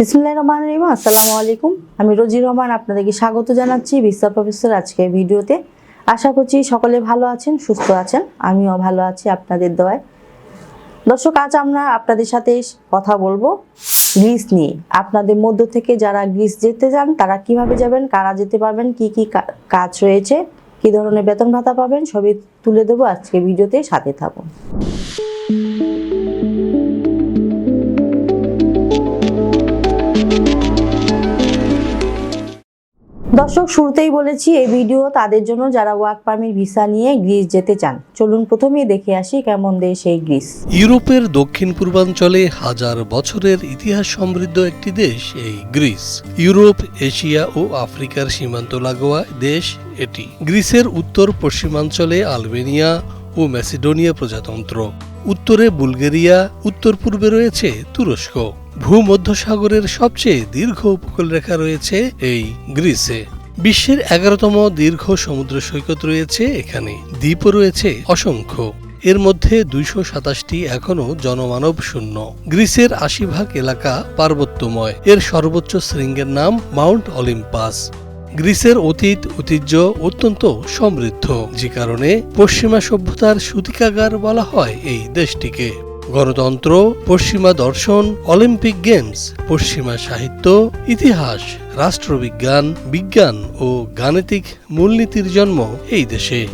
বিসমুল্লাহ রহমান রহিম। আসসালামু আলাইকুম। আমি রোজি রহমান, আপনাদেরকে স্বাগত জানাচ্ছি বিশ্বা প্রফেসর আজকে ভিডিওতে। আশা করছি সকলে ভালো আছেন, সুস্থ আছেন। আমিও ভালো আছি আপনাদের দোয়ায়। দর্শক, আজ আমরা আপনাদের সাথে কথা বলব গ্রিস নিয়ে। আপনাদের মধ্য থেকে যারা গ্রিস যেতে চান, তারা কীভাবে যাবেন, কারা যেতে পারবেন, কি কি কাজ রয়েছে, কি ধরনের বেতন ভাতা পাবেন, সবই তুলে দেবো আজকে ভিডিওতে, সাথে থাকুন। দর্শক, শুরুতেই বলেছি, এই ভিডিও তাদের জন্য যারা ওয়ার্ক পারমিট ভিসা নিয়ে গ্রিস যেতে চান। চলুন প্রথমেই দেখে আসি কেমন দেশ এই গ্রিস। ইউরোপের দক্ষিণ পূর্বাঞ্চলে হাজার বছরের ইতিহাস সমৃদ্ধ একটি দেশ এই গ্রিস। ইউরোপ, এশিয়া ও আফ্রিকার সীমান্ত লাগোয়া দেশ এটি। গ্রিসের উত্তর পশ্চিমাঞ্চলে আলবেনিয়া ও ম্যাসিডোনিয়া প্রজাতন্ত্র। উত্তরে বুলগেরিয়া, উত্তর পূর্বে রয়েছে তুরস্ক। ভূমধ্যসাগরের সবচেয়ে দীর্ঘ উপকূলরেখা রয়েছে এই গ্রিসে। বিশ্বের এগারোতম দীর্ঘ সমুদ্র সৈকত রয়েছে এখানে। দ্বীপও রয়েছে অসংখ্য। এর মধ্যে দুইশো সাতাশটি এখনও জনমানব শূন্য। গ্রিসের আশি ভাগ এলাকা পার্বত্যময়। এর সর্বোচ্চ শৃঙ্গের নাম মাউন্ট অলিম্পাস। গ্রিসের অতীত ঐতিহ্য অত্যন্ত সমৃদ্ধ। যে কারণে পশ্চিমা সভ্যতার সূতিকাগার বলা হয় এই দেশটিকে। গণতন্ত্র, পশ্চিমা দর্শন, অলিম্পিক গেমস, পশ্চিমা সাহিত্য, ইতিহাস, রাষ্ট্রবিজ্ঞান, বিজ্ঞান ও গাণিতিক মূলনীতির জন্ম এই দেশে।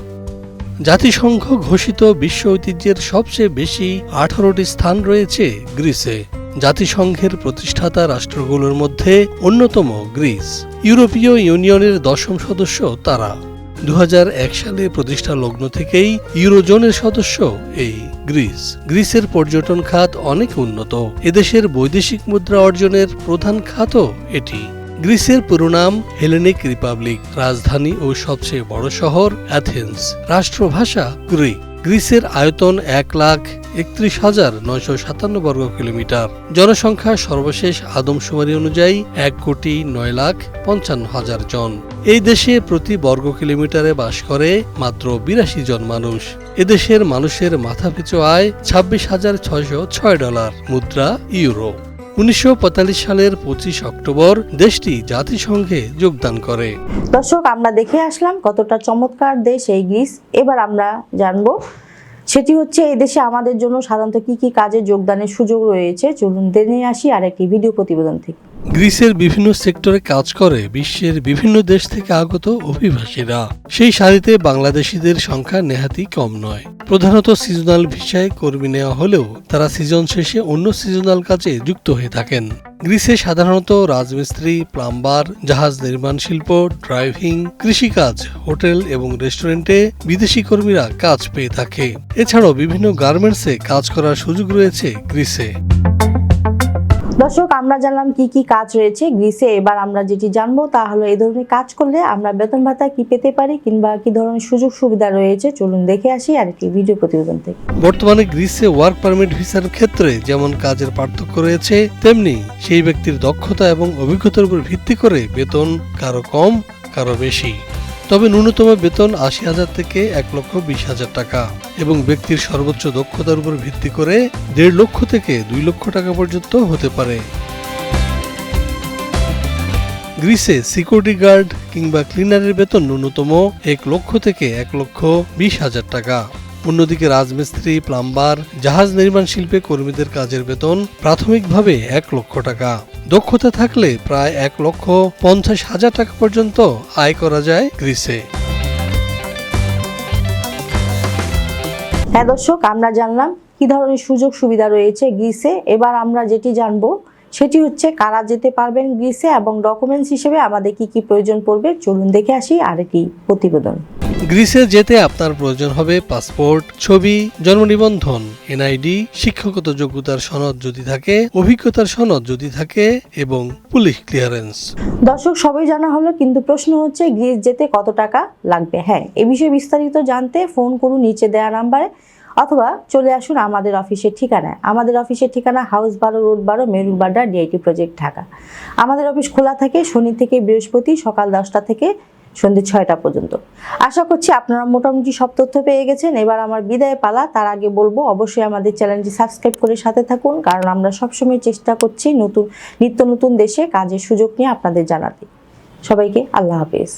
জাতিসংঘ ঘোষিত বিশ্ব ঐতিহ্যের সবচেয়ে বেশি আঠারোটি স্থান রয়েছে গ্রিসে। জাতিসংঘের প্রতিষ্ঠাতা রাষ্ট্রগুলোর মধ্যে অন্যতম গ্রিস। ইউরোপীয় ইউনিয়নের দশম সদস্য তারা। দু হাজার এক সালে প্রতিষ্ঠা লগ্ন থেকেই ইউরোজোনের সদস্য এই। গ্রিস। গ্রিসের পর্যটন খাত অনেক উন্নত। এদেশের বৈদেশিক মুদ্রা অর্জনের প্রধান খাতও এটি। গ্রিসের পুরো নাম হেলেনিক রিপাবলিক, রাজধানী ও সবচেয়ে বড় শহর অ্যাথেন্স। রাষ্ট্রভাষা গ্রিক। গ্রিসের আয়তন এক লাখ একত্রিশ হাজার নয়শো সাতান্ন বর্গ কিলোমিটার। জনসংখ্যা সর্বশেষ আদমশুমারি অনুযায়ী এক কোটি নয় লাখ পঞ্চান্ন হাজার জন। এই দেশে প্রতি বর্গ কিলোমিটারে বাস করে মাত্র বিরাশি জন মানুষ। এদেশের মানুষের মাথাপিছু আয় ছাব্বিশ হাজার ছয়শো ছয় ডলার, মুদ্রা ইউরো। উনিশশো পঁয়তাল্লিশ সালের পঁচিশ অক্টোবর দেশটি জাতিসংঘে যোগদান করে। দর্শক, আমরা দেখে আসলাম কতটা চমৎকার দেশ এই গ্রিস। এবার আমরা জানব সেটি হচ্ছে এই দেশে আমাদের জন্য সাধারণত কি কি কাজে যোগদানের সুযোগ রয়েছে? চলুন জেনে আসি আর একটি ভিডিও প্রতিবেদন থেকে। গ্রিসের বিভিন্ন সেক্টরে কাজ করে বিশ্বের বিভিন্ন দেশ থেকে আগত অভিবাসীরা। সেই সারিতে বাংলাদেশিদের সংখ্যা নেহাতি কম নয়। প্রধানত সিজনাল ভিসায় কর্মী নেওয়া হলেও তারা সিজন শেষে অন্য সিজনাল কাজে যুক্ত হয়ে থাকেন। গ্রিসে সাধারণত রাজমিস্ত্রি, প্লাম্বার, জাহাজ নির্মাণ শিল্প, ড্রাইভিং, কৃষিকাজ, হোটেল এবং রেস্টুরেন্টে বিদেশি কর্মীরা কাজ পেয়ে থাকে। এছাড়াও বিভিন্ন গার্মেন্টসে কাজ করার সুযোগ রয়েছে গ্রিসে। দর্শক, আমরা জানলাম কি কি কাজ রয়েছে গ্রিসে। এবার আমরা যেটি জানব তা হলো, এই ধরনের কাজ করলে আমরা বেতন ভাতা কি পেতে পারি কিংবা কি ধরনের সুযোগ সুবিধা রয়েছে? চলুন দেখে আসি আর একটি ভিডিও প্রতিবেদন থেকে। বর্তমানে গ্রিসে ওয়ার্ক পারমিট ভিসার ক্ষেত্রে যেমন কাজের পার্থক্য রয়েছে, তেমনি সেই ব্যক্তির দক্ষতা এবং অভিজ্ঞতার উপর ভিত্তি করে বেতন কারও কম, কারও বেশি। তবে ন্যূনতম বেতন আশি হাজার থেকে এক লক্ষ বিশ হাজার টাকা। এবং ব্যক্তির সর্বোচ্চ দক্ষতার উপর ভিত্তি করে দেড় লক্ষ থেকে দুই লক্ষ টাকা পর্যন্ত হতে পারে। গ্রিসে সিকিউরিটি গার্ড কিংবা ক্লিনারের বেতন ন্যূনতম এক লক্ষ থেকে এক লক্ষ বিশ হাজার টাকা। অন্যদিকে রাজমিস্ত্রি, প্লাম্বার, জাহাজ নির্মাণ শিল্পে কর্মীদের কাজের বেতন প্রাথমিকভাবে এক লক্ষ টাকা। দক্ষতা থাকলে প্রায় এক লক্ষ পঞ্চাশ হাজার টাকা পর্যন্ত আয় করা যায় গ্রিসে। হ্যাঁ দর্শক আমরা জানলাম কি ধরনের সুযোগ সুবিধা রয়েছে গ্রিসে। এবার আমরা যেটি জানব সেটি হচ্ছে কারা যেতে পারবেন গ্রিসে এবং ডকুমেন্টস হিসেবে আমাদের কি কি প্রয়োজন পড়বে? চলুন দেখে আসি আরেকটি প্রতিবেদন। গ্রিসে যেতে আপনার প্রয়োজন হবে পাসপোর্ট ছবি জন্ম নিবন্ধন এনআইডি শিক্ষাগত যোগ্যতার সনদ যদি থাকে অভিজ্ঞতার সনদ যদি থাকে এবং পুলিশ ক্লিয়ারেন্স। দর্শক সবই জানা হলো কিন্তু প্রশ্ন হচ্ছে গ্রিস যেতে কত টাকা লাগবে? হ্যাঁ এ বিষয়ে বিস্তারিত জানতে ফোন করুন নিচে দেওয়া নাম্বারে। অথবা চলে আসুন আমাদের অফিসের ঠিকানায়। আমাদের অফিসের ঠিকানা হাউস বারো, রোড বারো মেরুবাড্ডা ডিআইটি প্রজেক্ট ঢাকা। আমাদের অফিস খোলা থাকে শনি থেকে বৃহস্পতি সকাল দশটা থেকে সন্ধ্যে ছয়টা পর্যন্ত। আশা করছি আপনারা মোটামুটি সব তথ্য পেয়ে গেছেন। এবার আমার বিদায় পালা। তার আগে বলব, অবশ্যই আমাদের চ্যানেলটি সাবস্ক্রাইব করে সাথে থাকুন, কারণ আমরা সবসময় চেষ্টা করছি নতুন, নিত্য নতুন দেশে কাজের সুযোগ নিয়ে আপনাদের জানাতে। সবাইকে আল্লাহ হাফেজ।